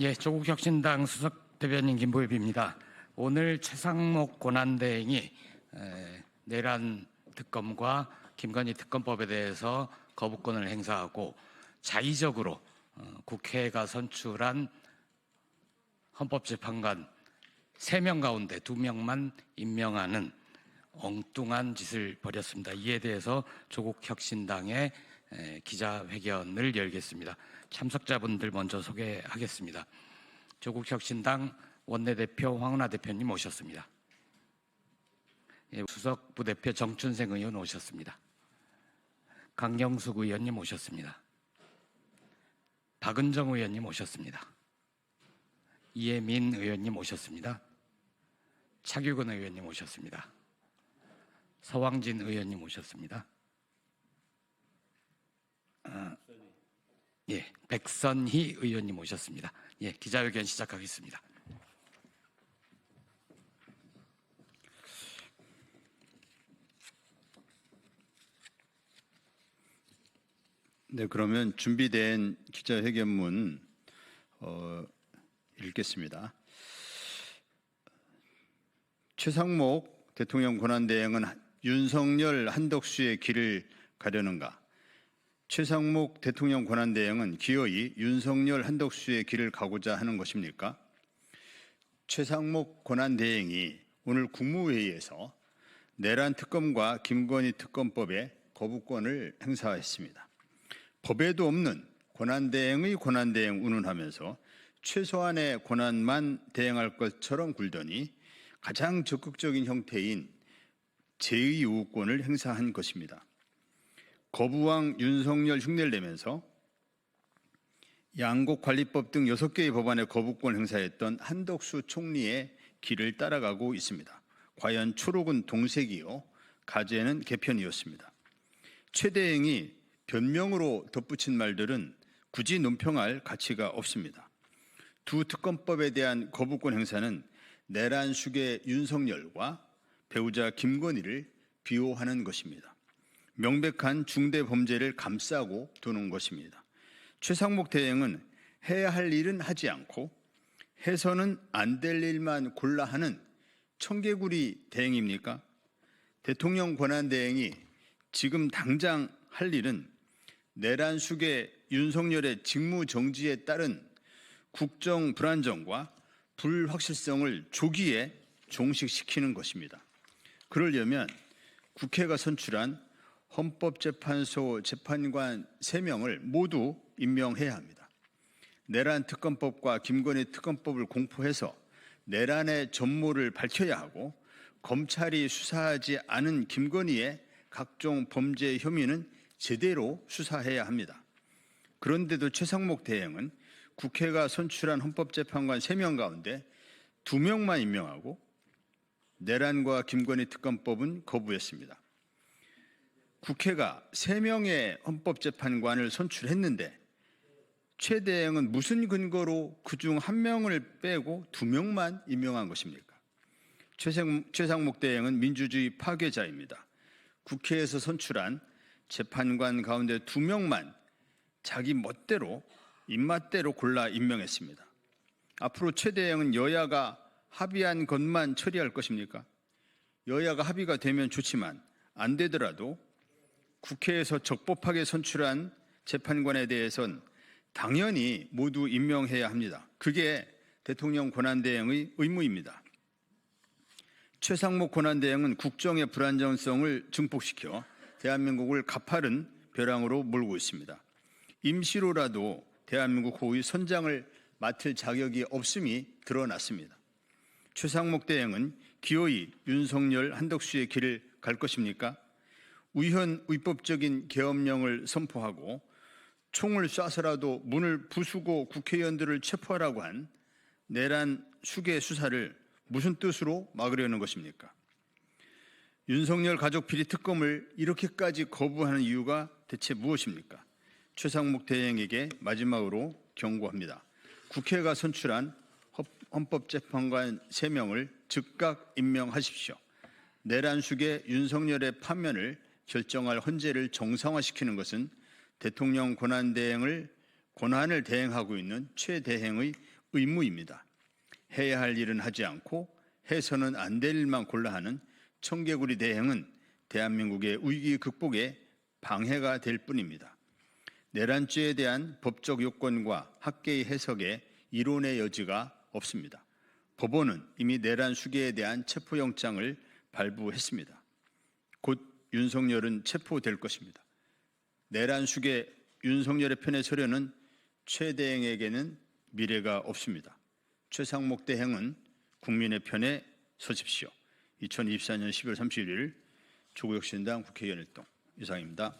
예, 조국혁신당 수석 대변인 김보엽입니다. 오늘 최상목 권한대행이 에, 내란 특검과 김건희 특검법에 대해서 거부권을 행사하고 자의적으로 어, 국회가 선출한 헌법재판관 3명 가운데 2명만 임명하는 엉뚱한 짓을 벌였습니다. 이에 대해서 조국혁신당의 에, 기자회견을 열겠습니다. 참석자분들 먼저 소개하겠습니다. 조국혁신당 원내대표 황운하 대표님 오셨습니다. 예, 수석 부대표 정춘생 의원 오셨습니다. 강경숙 의원님 오셨습니다. 박은정 의원님 오셨습니다. 이혜민 의원님 오셨습니다. 차규근 의원님 오셨습니다. 서왕진 의원님 오셨습니다. 아, 예, 백선희 의원님 오셨습니다. 예, 기자회견 시작하겠습니다. 네, 그러면 준비된 기자회견문 어, 읽겠습니다. 최상목 대통령 권한대행은 윤석열 한덕수의 길을 가려는가? 최상목 대통령 권한대행은 기어이 윤석열 한덕수의 길을 가고자 하는 것입니까? 최상목 권한대행이 오늘 국무회의에서 내란 특검과 김건희 특검법에 거부권을 행사했습니다. 법에도 없는 권한대행의 권한대행 운운하면서 최소한의 권한만 대행할 것처럼 굴더니 가장 적극적인 형태인 제2우권을 행사한 것입니다. 거부왕 윤석열 흉내를 내면서 양곡관리법 등 6개의 법안에 거부권 행사했던 한덕수 총리의 길을 따라가고 있습니다. 과연 초록은 동색이요, 가재는 개편이었습니다. 최대행이 변명으로 덧붙인 말들은 굳이 논평할 가치가 없습니다. 두 특검법에 대한 거부권 행사는 내란 수계 윤석열과 배우자 김건희를 비호하는 것입니다. 명백한 중대 범죄를 감싸고 두는 것입니다. 최상목 대행은 해야 할 일은 하지 않고 해서는 안 될 일만 골라 하는 청개구리 대행입니까? 대통령 권한 대행이 지금 당장 할 일은 내란 수계 윤석열의 직무 정지에 따른 국정 불안정과 불확실성을 조기에 종식시키는 것입니다. 그러려면 국회가 선출한 헌법재판소 재판관 3명을 모두 임명해야 합니다. 내란 특검법과 김건희 특검법을 공포해서 내란의 전모를 밝혀야 하고 검찰이 수사하지 않은 김건희의 각종 범죄 혐의는 제대로 수사해야 합니다. 그런데도 최상목 대행은 국회가 선출한 헌법재판관 3명 가운데 2명만 임명하고 내란과 김건희 특검법은 거부했습니다. 국회가 3명의 헌법재판관을 선출했는데 최 대행은 무슨 근거로 그중 한 명을 빼고 두 명만 임명한 것입니까? 최상, 최상목 대행은 민주주의 파괴자입니다. 국회에서 선출한 재판관 가운데 두 명만 자기 멋대로 입맛대로 골라 임명했습니다. 앞으로 최 대행은 여야가 합의한 것만 처리할 것입니까? 여야가 합의가 되면 좋지만 안 되더라도 국회에서 적법하게 선출한 재판관에 대해선 당연히 모두 임명해야 합니다. 그게 대통령 권한대행의 의무입니다. 최상목 권한대행은 국정의 불안정성을 증폭시켜 대한민국을 가파른 벼랑으로 몰고 있습니다. 임시로라도 대한민국 고위 선장을 맡을 자격이 없음이 드러났습니다. 최상목 대행은 기어이 윤석열 한덕수의 길을 갈 것입니까? 우현 위법적인 계엄령을 선포하고 총을 쏴서라도 문을 부수고 국회의원들을 체포하라고 한 내란 수계 수사를 무슨 뜻으로 막으려는 것입니까? 윤석열 가족 비리 특검을 이렇게까지 거부하는 이유가 대체 무엇입니까? 최상목 대행에게 마지막으로 경고합니다. 국회가 선출한 헌법재판관 3명을 즉각 임명하십시오. 내란 수계 윤석열의 판면을 결정할 헌재를 정상화시키는 것은 대통령 권한 대행을 권한을 대행하고 있는 최 대행의 의무입니다. 해야 할 일은 하지 않고 해서는 안 될 일만 골라 하는 청개구리 대행은 대한민국의 위기 극복에 방해가 될 뿐입니다. 내란죄에 대한 법적 요건과 학계의 해석에 이론의 여지가 없습니다. 법원은 이미 내란 수계에 대한 체포영장을 발부했습니다. 곧 윤석열은 체포될 것입니다. 내란 수계 윤석열의 편에 서려는 최 대행에게는 미래가 없습니다. 최상목 대행은 국민의 편에 서십시오. 2024년 10월 31일 조국혁신당 국회의원 일동 이상입니다.